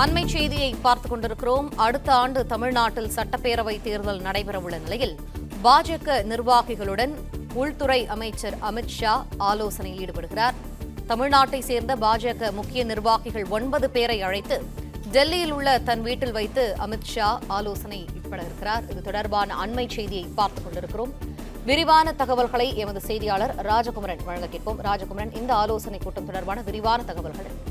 அண்மை செய்தியை பார்த்துக் கொண்டிருக்கிறோம். அடுத்த ஆண்டு தமிழ்நாட்டில் சட்டப்பேரவை தேர்தல் நடைபெறவுள்ள நிலையில் பாஜக நிர்வாகிகளுடன் உள்துறை அமைச்சர் அமித் ஷா ஆலோசனையில் ஈடுபடுகிறார். தமிழ்நாட்டை சேர்ந்த பாஜக முக்கிய நிர்வாகிகள் ஒன்பது பேரை அழைத்து டெல்லியில் உள்ள தன் வீட்டில் வைத்து அமித் ஷா ஆலோசனை ஈடுபட இருக்கிறார் இது தொடர்பான அண்மை செய்தியை பார்த்துக் கொண்டிருக்கிறோம். விரிவான தகவல்களை எமது செய்தியாளர் ராஜகுமரன் வழங்க கேட்போம். ராஜகுமரன் இந்த ஆலோசனை கூட்டம் தொடர்பான விரிவான தகவல்கள்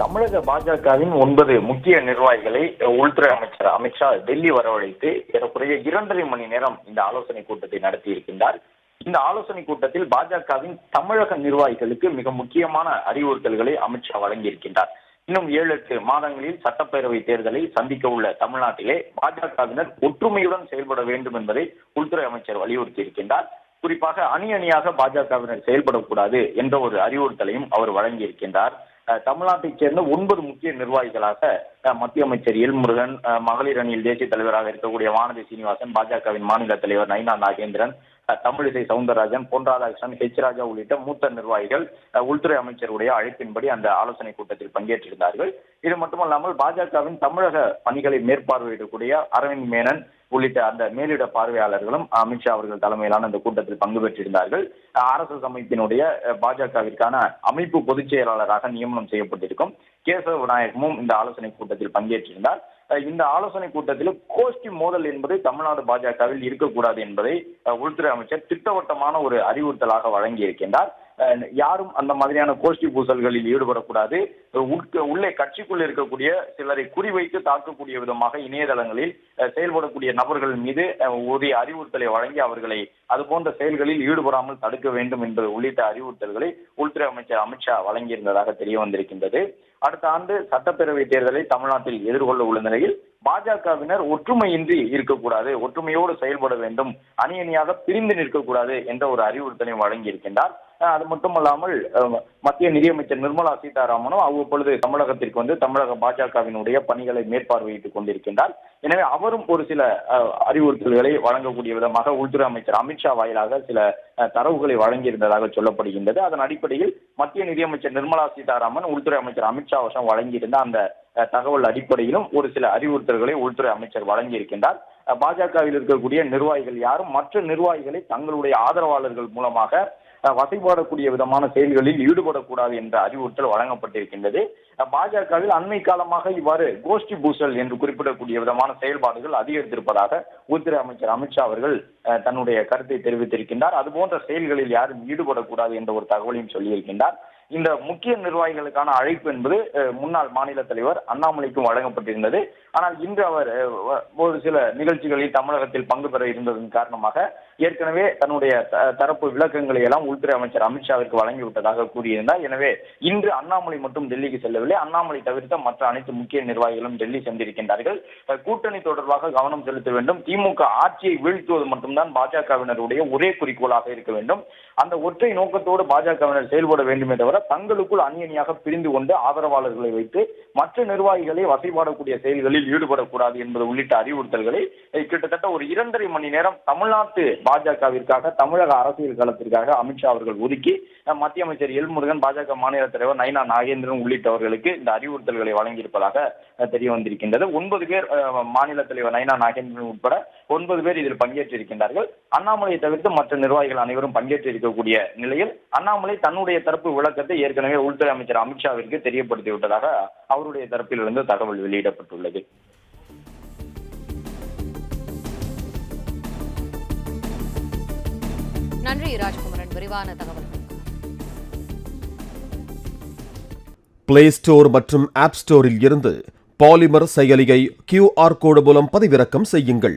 தமிழக பாஜகவின் ஒன்பது முக்கிய நிர்வாகிகளை உள்துறை அமைச்சர் அமித்ஷா டெல்லி வரவழைத்து ஏறக்குறைய இரண்டரை மணி நேரம் இந்த ஆலோசனை கூட்டத்தை நடத்தி இருக்கின்றார் இந்த ஆலோசனை கூட்டத்தில் பாஜகவின் தமிழக நிர்வாகிகளுக்கு மிக முக்கியமான அறிவுறுத்தல்களை அமித்ஷா வழங்கியிருக்கின்றார். இன்னும் ஏழு எட்டு மாதங்களில் சட்டப்பேரவை தேர்தலை சந்திக்க உள்ள தமிழ்நாட்டிலே பாஜகவினர் ஒற்றுமையுடன் செயல்பட வேண்டும் என்பதை உள்துறை அமைச்சர் வலியுறுத்தி இருக்கின்றார் குறிப்பாக அணி அணியாக பாஜகவினர் செயல்படக்கூடாது என்ற ஒரு அறிவுறுத்தலையும் அவர் வழங்கியிருக்கின்றார். தமிழ்நாட்டைச் சேர்ந்த ஒன்பது முக்கிய நிர்வாகிகளாக மத்திய அமைச்சர் எல் முருகன் மகளிர் அணியில் தேசிய தலைவராக இருக்கக்கூடிய வானதி சீனிவாசன் பாஜகவின் மாநில தலைவர் நயினா நாகேந்திரன் தமிழிசை சவுந்தரராஜன் பொன் ராதாகிருஷ்ணன் ஹெச் ராஜா உள்ளிட்ட மூத்த நிர்வாகிகள் அஹ் உள்துறை அமைச்சருடைய அழைப்பின்படி அந்த ஆலோசனை கூட்டத்தில் பங்கேற்றிருந்தார்கள். இது மட்டுமல்லாமல் பாஜகவின் தமிழக பணிகளை மேற்பார்வையிடக்கூடிய அரவிந்த் மேனன் உள்ளிட்ட அந்த மேலிட பார்வையாளர்களும் அமித்ஷா அவர்கள் தலைமையிலான அந்த கூட்டத்தில் பங்கு பெற்றிருந்தார்கள். ஆர் எஸ் அமைப்பினுடைய பாஜகவிற்கான அமைப்பு பொதுச் செயலாளராக நியமனம் செய்யப்பட்டிருக்கும் கேசவ விநாயகமும் இந்த ஆலோசனை கூட்டத்தில் பங்கேற்றிருந்தார். இந்த ஆலோசனை கூட்டத்தில் கோஷ்டி மோதல் என்பது தமிழ்நாடு பாஜகவில் இருக்கக்கூடாது என்பதை உள்துறை அமைச்சர் திட்டவட்டமான ஒரு அறிவுறுத்தலாக வழங்கியிருக்கின்றார். யாரும் அந்த மாதிரியான கோஷ்டி பூசல்களில் ஈடுபடக்கூடாது. உள்ளே கட்சிக்குள் இருக்கக்கூடிய சிலரை குறிவைத்து தாக்கக்கூடிய விதமாக இணையதளங்களில் செயல்படக்கூடிய நபர்கள் மீது உரிய அறிவுறுத்தலை வழங்கி அவர்களை அது போன்ற செயல்களில் ஈடுபடாமல் தடுக்க வேண்டும் என்பது உள்ளிட்ட அறிவுறுத்தல்களை உள்துறை அமைச்சர் அமித்ஷா வழங்கியிருந்ததாக தெரிய வந்திருக்கின்றது. அடுத்த ஆண்டு சட்டப்பேரவை தேர்தலை தமிழ்நாட்டில் எதிர்கொள்ள உள்ள நிலையில் பாஜகவினர் ஒற்றுமையின்றி இருக்கக்கூடாது ஒற்றுமையோடு செயல்பட வேண்டும் அணி அணியாக பிரிந்து நிற்கக்கூடாது என்ற ஒரு அறிவுறுத்தலையும் வழங்கியிருக்கின்றார். அது மட்டுமல்லாமல் அஹ், மத்திய நிதியமைச்சர் நிர்மலா சீதாராமனும் அவ்வப்பொழுது தமிழகத்திற்கு வந்து தமிழக பாஜகவினுடைய பணிகளை மேற்பார்வையிட்டுக் கொண்டிருக்கின்றார். எனவே அவரும் ஒரு சில அறிவுறுத்தல்களை வழங்கக்கூடிய விதமாக உள்துறை அமைச்சர் அமித்ஷா வாயிலாக சில தரவுகளை வழங்கியிருந்ததாக சொல்லப்படுகின்றது. அதன் அடிப்படையில் மத்திய நிதியமைச்சர் நிர்மலா சீதாராமன் உள்துறை அமைச்சர் அமித்ஷா வசம் வழங்கியிருந்த அந்த தகவல் அடிப்படையிலும் ஒரு சில அறிவுறுத்தல்களை உள்துறை அமைச்சர் வழங்கியிருக்கின்றார். பாஜகவில் இருக்கக்கூடிய நிர்வாகிகள் யாரும் மற்ற நிர்வாகிகளை தங்களுடைய ஆதரவாளர்கள் மூலமாக வசைபாடக்கூடிய விதமான செயல்களில் ஈடுபடக்கூடாது என்ற அறிவுறுத்தல் வழங்கப்பட்டிருக்கின்றது. பாஜகவில் அண்மை காலமாக இவ்வாறு கோஷ்டி பூசல் என்று குறிப்பிடக்கூடிய விதமான செயல்பாடுகள் அதிகரித்திருப்பதாக உள்துறை அமைச்சர் அமித்ஷா அவர்கள் அஹ், தன்னுடைய கருத்தை தெரிவித்திருக்கின்றார். அதுபோன்ற செயல்களில் யாரும் ஈடுபடக்கூடாது என்ற ஒரு தகவலையும் சொல்லியிருக்கின்றார். இந்த முக்கிய நிர்வாகிகளுக்கான அழைப்பு என்பது முன்னாள் மாநில தலைவர் அண்ணாமலைக்கும் வழங்கப்பட்டிருந்தது. ஆனால் இன்று அவர் ஒரு சில நிகழ்ச்சிகளில் தமிழகத்தில் பங்கு பெற இருந்ததன் காரணமாக ஏற்கனவே தன்னுடைய த- தரப்பு விளக்கங்களை எல்லாம் உள்துறை அமைச்சர் அமித்ஷாவிற்கு வழங்கிவிட்டதாக கூறியிருந்தார். எனவே இன்று அண்ணாமலை மட்டும் டெல்லிக்கு செல்லவில்லை. அண்ணாமலை தவிர்த்த மற்ற அனைத்து முக்கிய நிர்வாகிகளும் டெல்லி சென்றிருக்கின்றார்கள். கூட்டணி தொடர்பாக கவனம் செலுத்த வேண்டும். திமுக ஆட்சியை வீழ்த்துவது மட்டும்தான் பாஜகவினருடைய ஒரே குறிக்கோளாக இருக்க வேண்டும். அந்த ஒற்றை நோக்கத்தோடு பாஜகவினர் செயல்பட வேண்டுமே தவிர தங்களுக்குள் அணியணியாக பிரிந்து கொண்டு ஆதரவாளர்களை வைத்து மற்ற நிர்வாகிகளை வசைபாடக்கூடிய செயல்களில் ஈடுபடக்கூடாது என்பது உள்ளிட்ட அறிவுறுத்தல்களை கிட்டத்தட்ட ஒரு இரண்டரை மணி நேரம் தமிழ்நாட்டு பாஜகவிற்காக தமிழக அரசியல் களத்திற்காக அமித்ஷா அவர்கள் ஒதுக்கி மத்திய அமைச்சர் எல் முருகன் பாஜக மாநில தலைவர் நயனா நாகேந்திரன் உள்ளிட்டவர்களுக்கு இந்த அறிவுறுத்தல்களை வழங்கியிருப்பதாக தெரிய வந்திருக்கின்றது. ஒன்பது பேர் மாநில தலைவர் நயனா நாகேந்திரன் உட்பட ஒன்பது பேர் இதில் பங்கேற்றிருக்கின்றார்கள். அண்ணாமலையை தவிர்த்து மற்ற நிர்வாகிகள் அனைவரும் பங்கேற்றிருக்கக்கூடிய நிலையில் அண்ணாமலை தன்னுடைய தரப்பு விளக்கத்தை ஏற்கனவே உள்துறை அமைச்சர் அமித்ஷாவிற்கு தெரியப்படுத்தி விட்டதாக அவருடைய தரப்பிலிருந்து தகவல் வெளியிடப்பட்டுள்ளது. நன்றி ராஜகுமரன். விரிவான தகவல்கள் பிளே ஸ்டோர் மற்றும் ஆப் ஸ்டோரில் இருந்து பாலிமர் செயலியை கியூஆர் கோடு மூலம் பதிவிறக்கம் செய்யுங்கள்.